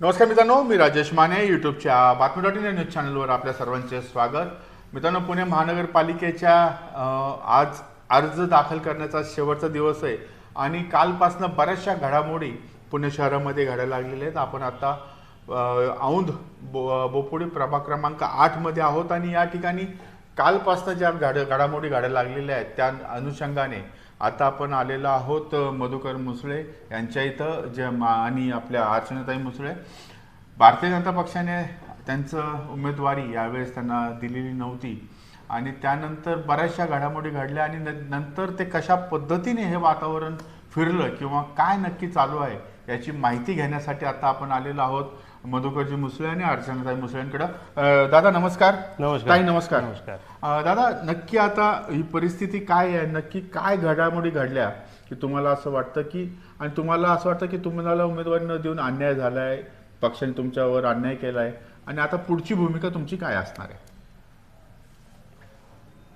नमस्कार मित्रांनो मी राजेश माने यूट्यूबच्या बातमी डॉट इन न्यूज चॅनलवर आपल्या सर्वांचे स्वागत. मित्रांनो पुणे महानगरपालिकेच्या आज अर्ज दाखल करण्याचा शेवटचा दिवस आहे आणि कालपासनं बऱ्याचशा घडामोडी पुणे शहरामध्ये घडायला लागलेल्या आहेत. आपण आता औंध बो बोपुडी प्रभाग क्रमांक आठमध्ये आहोत आणि या ठिकाणी कालपासनं ज्या घड घडामोडी घडायला लागलेल्या आहेत त्या अनुषंगाने आता आपण आलेलो आहोत मधुकर मुसळे यांच्या इथं जे मा- आणि आपल्या अर्चनाताई मुसळे. भारतीय जनता पक्षाने त्यांचं उमेदवारी यावेळेस त्यांना दिलेली नव्हती. आणि त्यानंतर बऱ्याचशा घडामोडी घडल्या आणि न- नंतर ते कशा पद्धतीने हे वातावरण फिरलं किंवा काय नक्की चालू आहे याची माहिती घेण्यासाठी आता आपण आलेलो आहोत. मधुकरजी मुसळे आणि अर्चनाताई मुसळेंकडं. अ, दादा नमस्कार. नमस्कार. ताई नमस्कार. नमस्कार. अ, दादा नक्की आता ही परिस्थिती काय आहे? नक्की काय घडामोडी घडल्या की तुम्हाला असं वाटतं की आणि तुम्हाला असं वाटतं की तुम्हाला उमेदवारी न देऊन अन्याय झालाय पक्षाने तुमच्यावर अन्याय केलाय आणि आता पुढची भूमिका तुमची काय असणार आहे?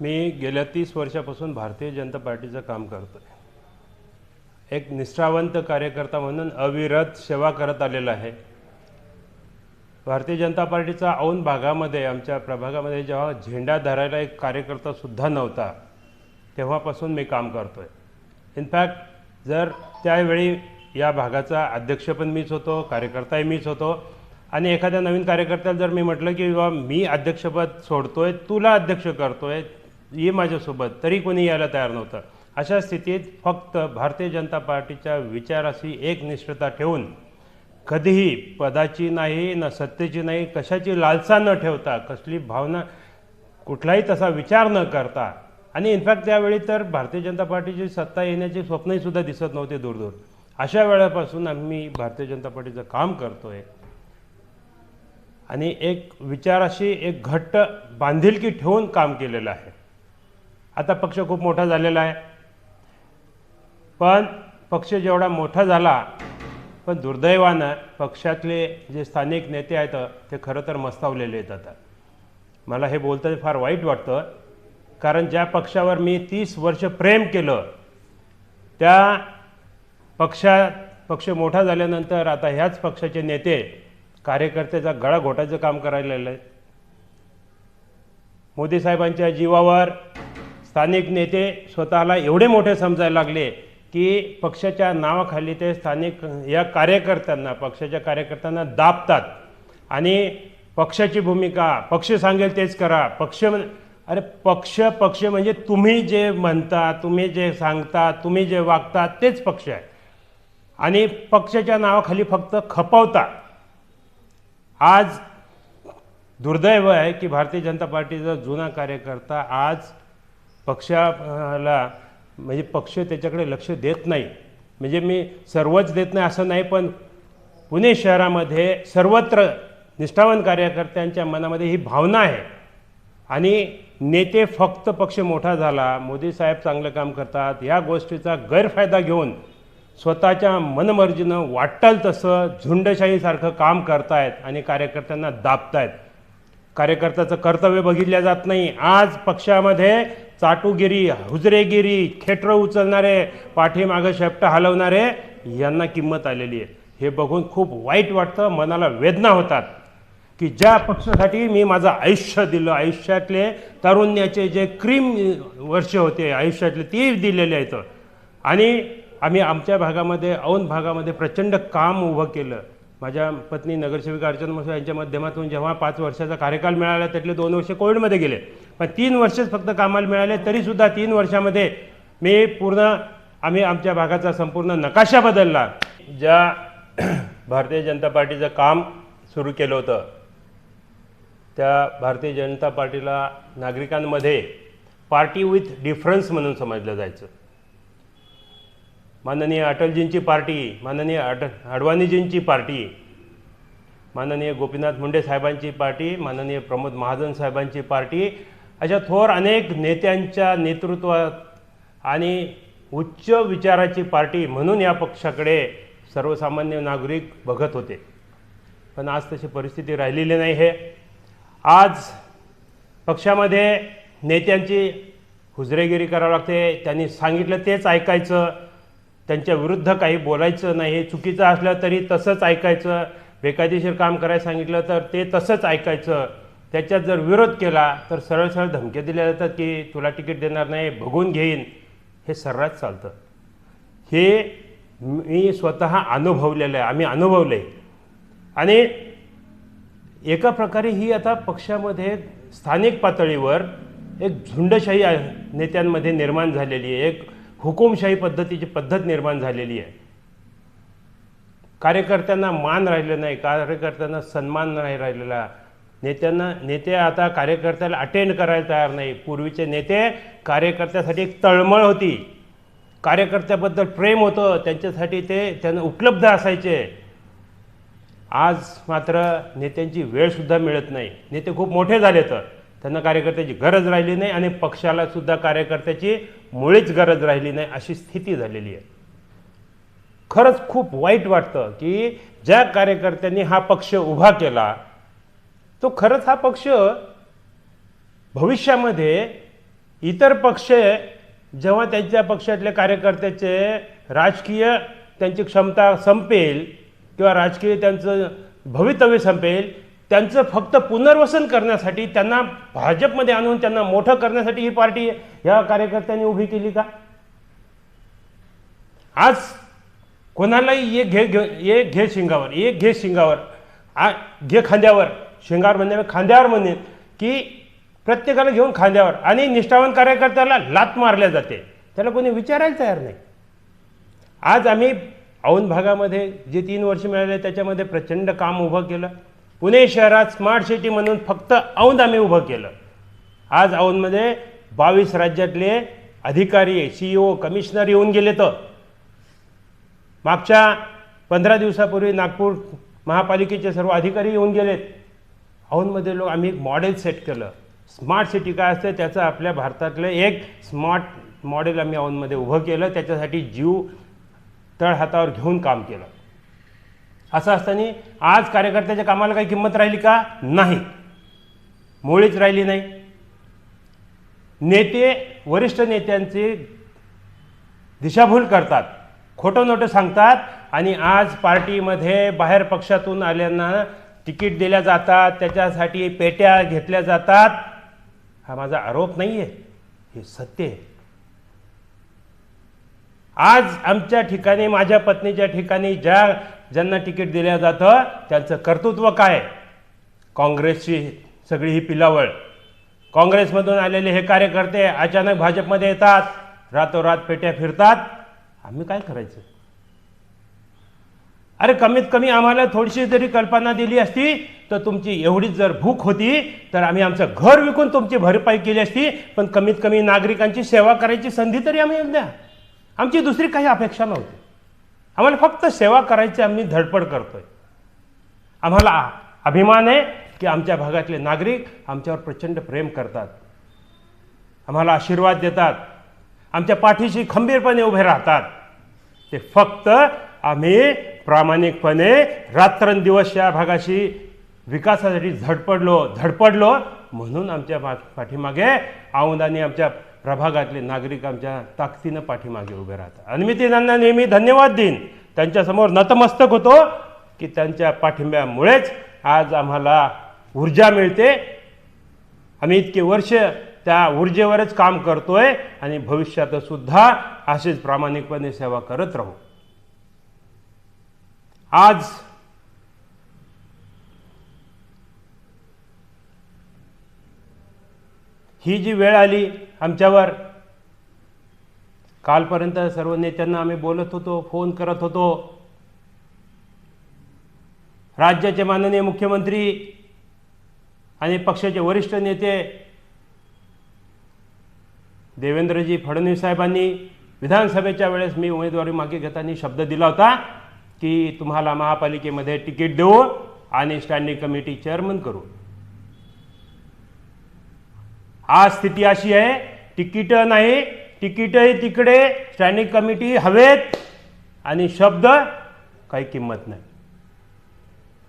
मी गेल्या तीस वर्षापासून भारतीय जनता पार्टीचं काम करतोय. एक निष्ठावंत कार्यकर्ता म्हणून अविरत सेवा करत आलेला आहे. भारतीय जनता पार्टीचा औन भागामध्ये आमच्या प्रभागामध्ये जेव्हा झेंडा धरायला एक कार्यकर्तासुद्धा नव्हता तेव्हापासून मी काम करतो आहे इनफॅक्ट जर त्यावेळी या भागाचा अध्यक्ष पण मीच होतो कार्यकर्ताही मीच होतो आणि एखाद्या नवीन कार्यकर्त्याला जर मी म्हटलं की बाबा मी अध्यक्षपद सोडतो आहे तुला अध्यक्ष करतो आहे ये माझ्यासोबत तरी कोणी यायला तयार नव्हतं. अशा स्थितीत फक्त भारतीय जनता पार्टीच्या विचाराशी एकनिष्ठता ठेवून कधीही पदाची नाही न सत्तेची नाही कशाची लालसा न ठेवता कसली भावना कुठलाही तसा विचार न करता. आणि इनफॅक्ट त्यावेळी तर भारतीय जनता पार्टीची सत्ता येण्याची स्वप्नही सुद्धा दिसत नव्हते दूरदूर. अशा वेळापासून आम्ही भारतीय जनता पार्टीचं काम करतोय. आणि एक विचाराशी एक घट्ट बांधिलकी ठेवून काम केलेलं आहे. आता पक्ष खूप मोठा झालेला आहे. पण पक्ष जेवढा मोठा झाला पण दुर्दैवानं पक्षातले जे स्थानिक नेते आहेत ते खरं तर मस्तावलेले आहेत आता. मला हे बोलताना फार वाईट वाटतं कारण ज्या पक्षावर मी तीस वर्ष प्रेम केलं त्या पक्षात पक्ष मोठा झाल्यानंतर आता ह्याच पक्षाचे नेते कार्यकर्त्याचा गळा घोटायचं काम करायला लागले. मोदी साहेबांच्या जीवावर स्थानिक नेते स्वतःला एवढे मोठे समजायला लागले की पक्षाच्या नावाखाली ते स्थानिक या कार्यकर्त्यांना पक्षाच्या कार्यकर्त्यांना दाबतात. आणि पक्षाची भूमिका पक्ष सांगेल तेच करा. पक्ष अरे पक्ष पक्ष म्हणजे तुम्ही जे म्हणता तुम्ही जे सांगता तुम्ही जे वागता तेच पक्ष आहे. आणि पक्षाच्या नावाखाली फक्त खपवता. आज दुर्दैव आहे की भारतीय जनता पार्टीचा जुना कार्यकर्ता आज पक्षाला म्हणजे पक्ष त्याच्याकडे लक्ष देत नाही. म्हणजे मी सर्वच देत नाही असं नाही पण पुणे शहरामध्ये सर्वत्र निष्ठावान कार्यकर्त्यांच्या मनामध्ये ही भावना आहे. आणि नेते फक्त पक्ष मोठा झाला मोदी साहेब चांगलं काम करतात या गोष्टीचा गैरफायदा घेऊन स्वतःच्या मनमर्जीनं वाटेल तसं झुंडशाहीसारखं काम करतायत आणि कार्यकर्त्यांना दाबतायत. कार्यकर्त्याचं कर्तव्य बघितलं जात नाही. आज पक्षामध्ये चाटुगिरी हुजरेगिरी खेटरं उचलणारे पाठीमागं शेपटं हलवणारे यांना किंमत आलेली आहे. हे बघून खूप वाईट वाटतं मनाला वेदना होतात की ज्या पक्षासाठी मी माझं आयुष्य दिलं आयुष्यातले तारुण्याचे जे क्रीम वर्ष होते आयुष्यातले ते दिलेले आहेत. आणि आम्ही आमच्या भागामध्ये औन भागामध्ये प्रचंड काम उभं केलं. माझ्या पत्नी नगरसेविका अर्चना मसू यांच्या माध्यमातून जेव्हा पाच वर्षाचा कार्यकाल मिळाला त्यातले दोन वर्ष कोविडमध्ये गेले. पण तीन वर्षच फक्त कामाला मिळाले तरीसुद्धा तीन वर्षामध्ये मी पूर्ण आम्ही आमच्या भागाचा संपूर्ण नकाशा बदलला. ज्या भारतीय जनता पार्टीचं काम सुरू केलं होतं त्या भारतीय जनता पार्टीला नागरिकांमध्ये पार्टी विथ डिफरन्स म्हणून समजलं जायचं. माननीय अटलजींची पार्टी माननीय अट अडवाणीजींची पार्टी माननीय गोपीनाथ मुंडे साहेबांची पार्टी माननीय प्रमोद महाजन साहेबांची पार्टी अशा थोर अनेक नेत्यांच्या नेतृत्वात आणि उच्च विचाराची पार्टी म्हणून या पक्षाकडे सर्वसामान्य नागरिक बघत होते. पण आज तशी परिस्थिती राहिलेली नाही आहे आज पक्षामध्ये नेत्यांची हुजरेगिरी करावी लागते. त्यांनी सांगितलं तेच ऐकायचं. त्यांच्या विरुद्ध काही बोलायचं नाही. चुकीचं असलं तरी तसंच ऐकायचं. बेकायदेशीर काम करायला सांगितलं तर ते तसंच ऐकायचं. त्याच्यात जर विरोध केला तर सरळ सरळ धमक्या दिल्या जातात की तुला तिकीट देणार नाही बघून घेईन. हे सर्रास चालतं. हे मी स्वतः अनुभवलेलं आहे आम्ही अनुभवलं. आहे आणि एका प्रकारे ही आता पक्षामध्ये स्थानिक पातळीवर एक झुंडशाही नेत्यांमध्ये निर्माण झालेली आहे. एक हुकुमशाही पद्धतीची पद्धत निर्माण झालेली आहे. कार्यकर्त्यांना मान राहिलं नाही कार्यकर्त्यांना सन्मान नाही राहिलेला. नेत्यांना नेते आता कार्यकर्त्याला अटेंड करायला तयार नाही. पूर्वीचे नेते कार्यकर्त्यासाठी एक तळमळ होती. कार्यकर्त्याबद्दल प्रेम होतं. त्यांच्यासाठी ते त्यांना उपलब्ध असायचे. आज मात्र नेत्यांची वेळसुद्धा मिळत नाही. नेते खूप मोठे झाले तर. त्यांना कार्यकर्त्याची गरज राहिली नाही आणि पक्षाला सुद्धा कार्यकर्त्याची मुळीच गरज राहिली नाही अशी स्थिती झालेली आहे. खरंच खूप वाईट वाटतं की ज्या कार्यकर्त्यांनी हा पक्ष उभा केला तो खरंच हा पक्ष भविष्यामध्ये इतर पक्ष जेव्हा त्यांच्या पक्षातल्या कार्यकर्त्याचे राजकीय त्यांची क्षमता संपेल किंवा राजकीय त्यांचं भवितव्य संपेल त्यांचं फक्त पुनर्वसन करण्यासाठी त्यांना भाजपमध्ये आणून त्यांना मोठं करण्यासाठी ही पार्टी या कार्यकर्त्यांनी उभी केली का? आज कोणालाही एक घे घे एक घे शिंगावर एक घे शिंगावर आ घे खांद्यावर शिंगावर म्हणजे खांद्यावर म्हणेन की प्रत्येकाला घेऊन खांद्यावर आणि निष्ठावान कार्यकर्त्याला लात मारल्या जाते. त्याला कोणी विचारायला तयार नाही. आज आम्ही औंध भागामध्ये जे तीन वर्ष मिळाले त्याच्यामध्ये प्रचंड काम उभं केलं. पुणे शहरात स्मार्ट सिटी म्हणून फक्त औंध आम्ही उभं केलं. आज औंधमध्ये बावीस राज्यातले अधिकारी सी ओ कमिशनर येऊन गेले तर. मागच्या पंधरा दिवसापूर्वी नागपूर महापालिकेचे सर्व अधिकारी येऊन गेलेत. औंधमध्ये लोक आम्ही एक मॉडेल सेट केलं. स्मार्ट सिटी काय असते त्याचं आपल्या भारतातलं एक स्मार्ट मॉडेल आम्ही औंधमध्ये उभं केलं. त्याच्यासाठी जीव तळहातावर घेऊन काम केलं. असं असताना आज कार्यकर्त्याच्या कामाला काही किंमत राहिली का? नाही. मुळीच राहिली नाही. नेते वरिष्ठ नेत्यांची दिशाभूल करतात. खोटं नोटं सांगतात आणि आज पार्टीमध्ये बाहेर पक्षातून आल्यांना तिकीट दिल्या जातात त्याच्यासाठी पेट्या घेतल्या जातात. हा माझा आरोप नाही आहे हे सत्य आहे. आज आमच्या ठिकाणी माझ्या पत्नीच्या ठिकाणी ज्या ज्यांना तिकीट दिलं जातं त्यांचं कर्तृत्व काय? काँग्रेसची सगळी ही पिलावळ. काँग्रेसमधून आलेले हे कार्यकर्ते अचानक भाजपमध्ये येतात रातोरात पेट्या फिरतात. आम्ही काय करायचं? अरे कमीत कमी आम्हाला थोडीशी जरी कल्पना दिली असती तर तुमची एवढीच जर भूक होती तर आम्ही आमचं घर विकून तुमची भरपाई केली असती पण कमीत कमी नागरिकांची सेवा करायची संधी तरी आम्ही द्या. आमची दुसरी काही अपेक्षा नव्हती. आम्हाला फक्त सेवा करायची आम्ही धडपड करतोय. आम्हाला अभिमान आहे की आमच्या भागातले नागरिक आमच्यावर प्रचंड प्रेम करतात. आम्हाला आशीर्वाद देतात. आमच्या पाठीशी खंबीरपणे उभे राहतात. ते फक्त आम्ही प्रामाणिकपणे रात्रंदिवस या भागाशी विकासासाठी झडपडलो धडपडलो म्हणून आमच्या पा पाठीमागे औंध आणि आमच्या प्रभागातले नागरिक आमच्या ताकदीनं पाठीमागे उभे राहतात. आणि मी ते त्यांना नेहमी धन्यवाद देईन. त्यांच्यासमोर नतमस्तक होतो की त्यांच्या पाठिंब्यामुळेच आज आम्हाला ऊर्जा मिळते. आम्ही इतके वर्ष त्या ऊर्जेवरच काम करतोय आणि भविष्यातसुद्धा असेच प्रामाणिकपणे सेवा करत राहू. आज ही जी वेळ आली आमच्यावर कालपर्यंत सर्व नेत्यांना आम्ही बोलत होतो फोन करत होतो. राज्याचे माननीय मुख्यमंत्री आणि पक्षाचे वरिष्ठ नेते देवेंद्रजी फडणवीस साहेबांनी विधानसभेच्या वेळेस मी उमेदवारी मागे घेताना शब्द दिला होता. की तुम्हाला महापालिकेमध्ये तिकीट देऊ आणि स्टँडिंग कमिटी चेअरमन करू. आज स्थिती अशी आहे तिकीट नाही तिकीटही तिकडे स्टँडिंग कमिटी हवेत आणि शब्द काही किंमत नाही.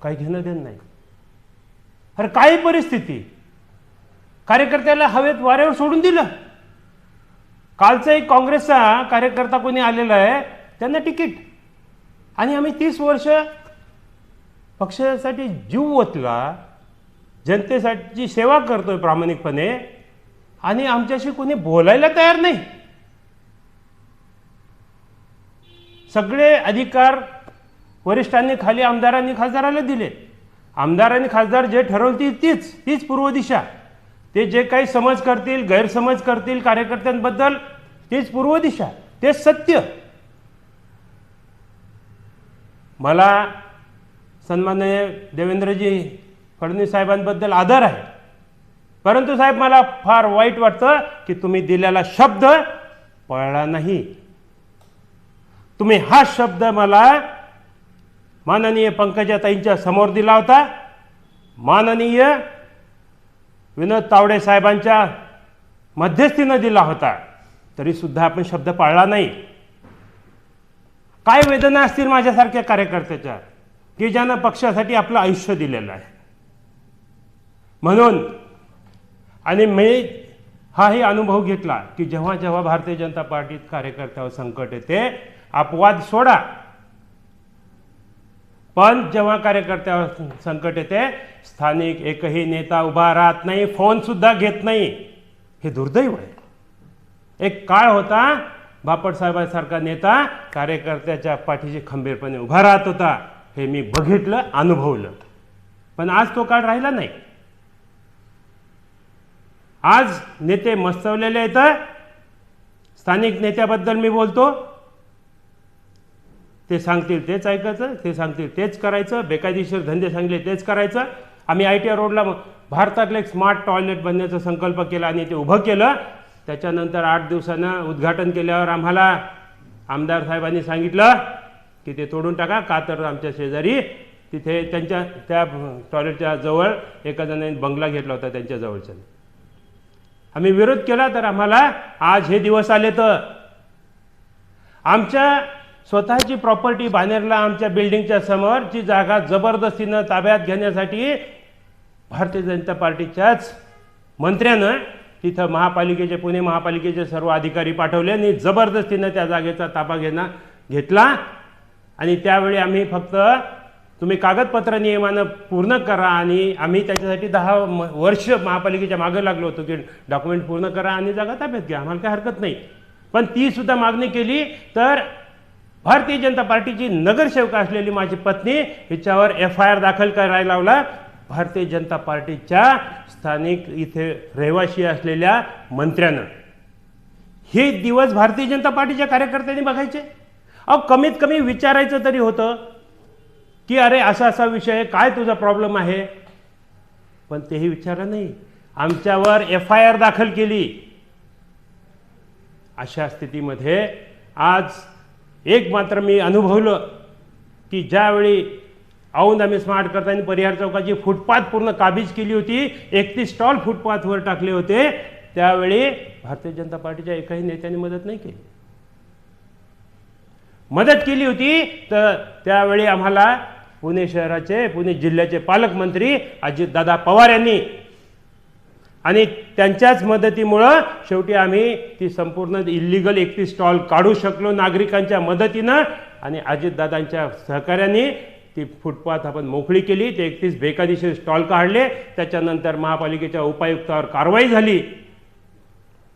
काही घेणं देणं नाही. अरे काही परिस्थिती. कार्यकर्त्याला हवेत वाऱ्यावर सोडून दिलं. कालचा एक काँग्रेसचा कार्यकर्ता कोणी आलेला आहे त्यांना तिकीट. आणि आम्ही तीस वर्ष पक्षासाठी जीव ओतला जनतेसाठी सेवा करतोय प्रामाणिकपणे आणि आमच्याशी कोणी बोलायला तयार नाही. सगळे अधिकार वरिष्ठांनी खाली आमदारांनी खासदाराला दिले. आमदारांनी खासदार जे ठरवतील तीच तीच पूर्व दिशा. ते जे काही समज करतील गैरसमज करतील कार्यकर्त्यांबद्दल तीच पूर्व दिशा. तेच सत्य. मला सन्माननीय देवेंद्रजी फडणवीस साहेबांबद्दल आदर आहे. परंतु साहेब मला फार वाईट वाटतं की तुम्ही दिलेला शब्द पळला नाही. तुम्ही हा शब्द मला माननीय पंकजाताईंच्या समोर दिला होता. माननीय विनोद तावडे साहेबांच्या मध्यस्थीनं दिला होता. तरीसुद्धा आपण शब्द पाळला नाही. काय वेदना असतील माझ्यासारख्या कार्यकर्त्याच्या? की ज्यानं पक्षासाठी आपलं आयुष्य दिलेलं आहे. म्हणून आणि मी हाही अनुभव घेतला की जेव्हा जेव्हा भारतीय जनता पार्टीत कार्यकर्त्यावर संकट येते अपवाद सोडा. पण जेव्हा कार्यकर्त्यावर संकट येते स्थानिक एकही नेता उभा राहत नाही फोन सुद्धा घेत नाही. हे दुर्दैव आहे. एक काळ होता बापट साहेबांसारखा नेता कार्यकर्त्याच्या पाठीशी खंबीरपणे उभा राहत होता. हे मी बघितलं अनुभवलं. पण आज तो काळ राहिला नाही. आज नेते मस्तवलेले आहेत स्थानिक नेत्याबद्दल मी बोलतो. ते सांगतील तेच ऐकायचं ते सांगतील तेच करायचं बेकायदेशीर धंदे सांगले तेच करायचं. आम्ही आय टी आय रोडला भारतातलं एक स्मार्ट टॉयलेट बनण्याचा संकल्प केला आणि ते उभं केलं. त्याच्यानंतर आठ दिवसानं उद्घाटन केल्यावर आम्हाला आमदार साहेबांनी सांगितलं की ते तोडून टाका का तर आमच्या शेजारी तिथे त्यांच्या त्या टॉयलेटच्या जवळ एका जणांनी बंगला घेतला होता त्यांच्या जवळच्या. आम्ही विरोध केला तर आम्हाला आज हे दिवस आले तर. आमच्या स्वतःची प्रॉपर्टी बानेरला आमच्या बिल्डिंगच्या समोरची जागा जबरदस्तीनं ताब्यात घेण्यासाठी भारतीय जनता पार्टीच्याच मंत्र्यानं तिथं महापालिकेचे पुणे महापालिकेचे सर्व अधिकारी पाठवले आणि जबरदस्तीनं त्या जागेचा ताबा घेणं घेतला. आणि त्यावेळी आम्ही फक्त तुम्ही कागदपत्र नियमानं पूर्ण करा आणि आम्ही त्याच्यासाठी दहा म- वर्ष महापालिकेच्या मागं लागलो होतो की डॉक्युमेंट पूर्ण करा आणि जागा ताब्यात घ्या. आम्हाला काही हरकत नाही. पण ती सुद्धा मागणी केली तर भारतीय जनता पार्टीची नगरसेवक असलेली माझी पत्नी हिच्यावर एफ आय आर दाखल करायला लावला. भारतीय जनता पार्टीच्या स्थानिक इथे रहिवाशी असलेल्या मंत्र्यानं. हे दिवस भारतीय जनता पार्टीच्या कार्यकर्त्यांनी बघायचे. अहो कमीत कमी विचारायचं तरी होतं की अरे असा असा विषय काय तुझा प्रॉब्लेम आहे? पण तेही विचारलं नाही. आमच्यावर एफ आय आर दाखल केली. अशा स्थितीमध्ये आज एक मात्र मी अनुभवलं की ज्यावेळी औंध आम्ही स्मार्ट करताना परिहार चौकाची फुटपाथ पूर्ण काबीज केली होती. एकतीस स्टॉल फुटपाथवर टाकले होते. त्यावेळी भारतीय जनता पार्टीच्या एकाही नेत्याने मदत नाही केली. मदत केली होती. तर त्यावेळी आम्हाला पुणे शहराचे पुणे जिल्ह्याचे पालकमंत्री अजितदादा पवार यांनी आणि त्यांच्याच मदतीमुळं शेवटी आम्ही ती संपूर्ण इल्लिगल एकतीस स्टॉल काढू शकलो नागरिकांच्या मदतीनं आणि अजितदादांच्या सहकार्याने ती फुटपाथ आपण मोकळी केली ते एकतीस बेकायदेशीर स्टॉल काढले त्याच्यानंतर महापालिकेच्या उपायुक्तावर कारवाई झाली.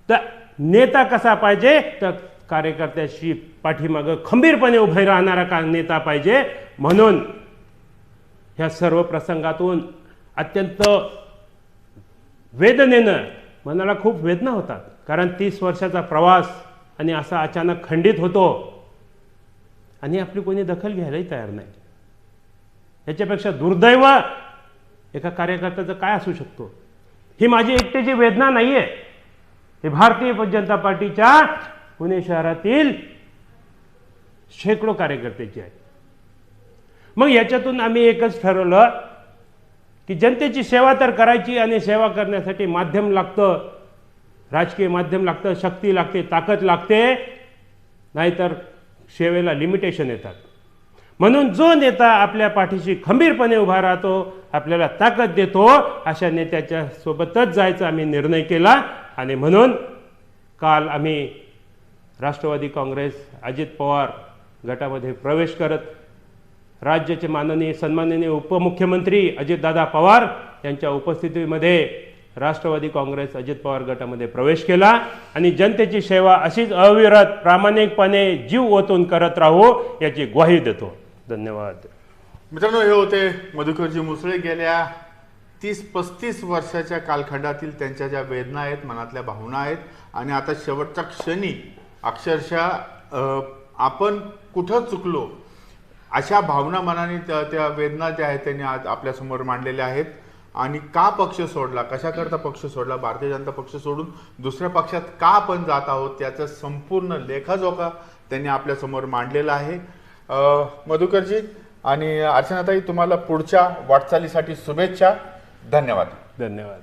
तर नेता कसा पाहिजे? तर कार्यकर्त्याशी पाठीमागं खंबीरपणे उभे राहणारा का नेता पाहिजे? म्हणून ह्या सर्व प्रसंगातून अत्यंत वेदनेनं मनाला खूप वेदना होतात. कारण तीस वर्षाचा प्रवास आणि असा अचानक खंडित होतो. आणि आपली कोणी दखल घ्यायलाही तयार नाही. याच्यापेक्षा दुर्दैव एका कार्यकर्त्याचं काय असू शकतो? ही माझी एकट्याची वेदना नाही आहे हे भारतीय जनता पार्टीच्या पुणे शहरातील शेकडो कार्यकर्त्याची आहे. मग याच्यातून आम्ही एकच ठरवलं की जनतेची सेवा तर करायची आणि सेवा करण्यासाठी माध्यम लागतं राजकीय माध्यम लागतं शक्ती लागते ताकद लागते नाहीतर सेवेला लिमिटेशन येतात. म्हणून जो नेता आपल्या पाठीशी खंबीरपणे उभा राहतो आपल्याला ताकद देतो अशा नेत्याच्या सोबतच जायचा आम्ही निर्णय केला. आणि म्हणून काल आम्ही राष्ट्रवादी काँग्रेस अजित पवार गटामध्ये प्रवेश करत राज्याचे माननीय सन्माननीय उपमुख्यमंत्री अजितदादा पवार यांच्या उपस्थितीमध्ये राष्ट्रवादी काँग्रेस अजित पवार गटामध्ये प्रवेश केला. आणि जनतेची सेवा अशीच अविरत प्रामाणिकपणे जीव ओतून करत राहू याची ग्वाही देतो. धन्यवाद. मित्रांनो हे होते मधुकरजी मुसळे. गेल्या तीस पस्तीस वर्षाच्या कालखंडातील त्यांच्या ज्या वेदना आहेत मनातल्या भावना आहेत आणि आता शेवटच्या क्षणी अक्षरशः आपण कुठं चुकलो अशा भावना मनाने त्या त्या वेदना ज्या आहेत त्यांनी आज आपल्यासमोर मांडलेल्या आहेत. आणि का पक्ष सोडला? कशाकरता पक्ष सोडला? भारतीय जनता पक्ष सोडून दुसऱ्या पक्षात का आपण जात आहोत? त्याचा संपूर्ण लेखाजोखा त्यांनी आपल्यासमोर मांडलेला आहे. मधुकरजी आणि अर्चनाताई तुम्हाला पुढच्या वाटचालीसाठी शुभेच्छा. धन्यवाद. धन्यवाद.